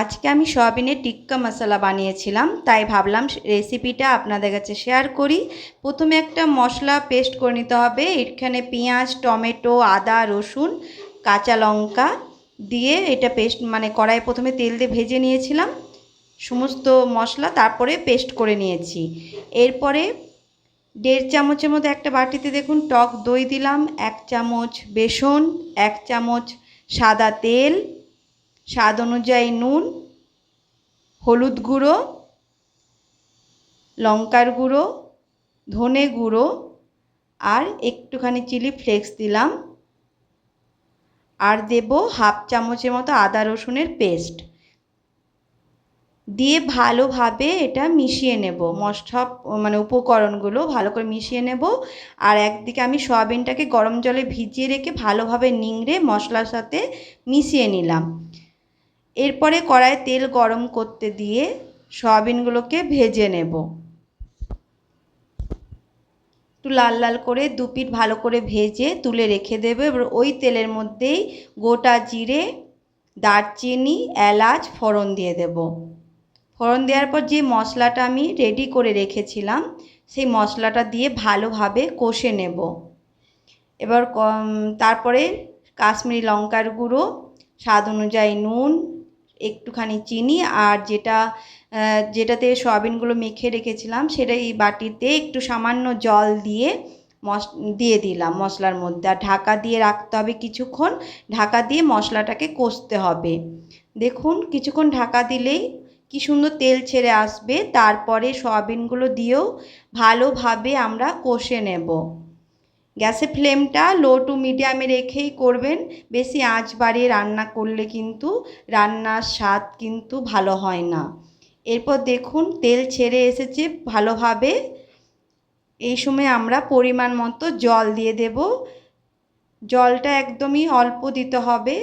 আজকে আমি সয়াবিনের টিক্কা মশলা বানিয়েছিলাম, তাই ভাবলাম রেসিপিটা আপনাদের কাছে শেয়ার করি। প্রথমে একটা মশলা পেস্ট করে নিতে হবে, এখানে পেঁয়াজ, টমেটো, আদা, রসুন, কাঁচা লঙ্কা দিয়ে এটা পেস্ট মানে কড়াইয়ে প্রথমে তেল দিয়ে ভেজে নিয়েছিলাম। সমস্ত মশলা তারপরে পেস্ট করে নিয়েছি। এরপরে দেড় চামচের মধ্যে একটা বাটিতে দেখুন, টক দই দিলাম, এক চামচ বেসন, এক চামচ সাদা তেল স্বাদ অনুযায়ী নুন, হলুদ গুঁড়ো, লঙ্কার গুঁড়ো, ধনে গুঁড়ো আর একটুখানি চিলি ফ্লেক্স দিলাম। আর দেব হাফ চামচের মতো আদা রসুনের পেস্ট। দিয়ে ভালোভাবে এটা মিশিয়ে নেব। সব মানে উপকরণগুলো ভালো করে মিশিয়ে নেব। আর একদিকে আমি সয়াবিনটাকে গরম জলে ভিজিয়ে রেখে ভালোভাবে নিংড়ে মশলার সাথে মিশিয়ে নিলাম। এরপরে কড়ায় তেল গরম করতে দিয়ে সয়াবিনগুলোকে ভেজে নেব। একটু লাল লাল করে দু পিঠ ভালো করে ভেজে তুলে রেখে দেবে। এবার ওই তেলের মধ্যেই গোটা জিরে, দারচিনি, এলাচ, ফোড়ন দিয়ে দেব। ফোড়ন দেওয়ার পর যে মশলাটা আমি রেডি করে রেখেছিলাম, সেই মশলাটা দিয়ে ভালোভাবে কষে নেব। এবার তারপরে কাশ্মীরি লঙ্কার গুঁড়ো, স্বাদ অনুযায়ী নুন একটুখানি চিনি আর যেটা যেটাতে সয়াবিনগুলো মেখে রেখেছিলাম সেটা এই বাটিতে একটু সামান্য জল দিয়ে মশ দিয়ে দিলাম মশলার মধ্যে। আর ঢাকা দিয়ে রাখতে হবে কিছুক্ষণ। ঢাকা দিয়ে মশলাটাকে কষতে হবে। দেখুন কিছুক্ষণ ঢাকা দিলেই কি সুন্দর তেল ছেড়ে আসবে। তারপরে সয়াবিনগুলো দিয়েও ভালোভাবে আমরা কষে নেব। গ্যাসের ফ্লেমটা লো টু মিডিয়ামে রেখেই করবেন। বেশি আঁচ বাড়িয়ে রান্না করলে কিন্তু রান্নার স্বাদ কিন্তু ভালো হয় না। এরপর দেখুন, তেল ছেড়ে এসেছে ভালোভাবে। এই সময় আমরা পরিমাণ মতো জল দিয়ে দেব। জলটা একদমই অল্প দিতে হবে।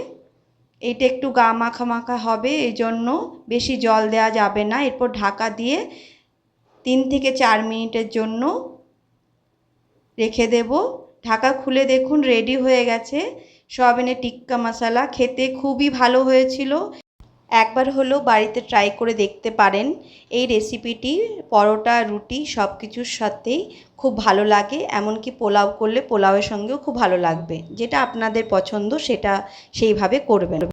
এটা একটু গা মাখা মাখা হবে, এই জন্য বেশি জল দেওয়া যাবে না। এরপর ঢাকা দিয়ে তিন থেকে চার মিনিটের জন্য রেখে দেব। ঢাকা খুলে দেখুন রেডি হয়ে গেছে। সয়াবিনের টিক্কা মশালা, খেতে খুবই ভালো হয়েছিল। একবার হলেও বাড়িতে ট্রাই করে দেখতে পারেন। এই রেসিপিটি পরোটা, রুটি সব কিছুর সাথেই খুব ভালো লাগে। এমনকি পোলাও করলে পোলাওয়ের সঙ্গেও খুব ভালো লাগবে। যেটা আপনাদের পছন্দ, সেটা সেইভাবে করবেন।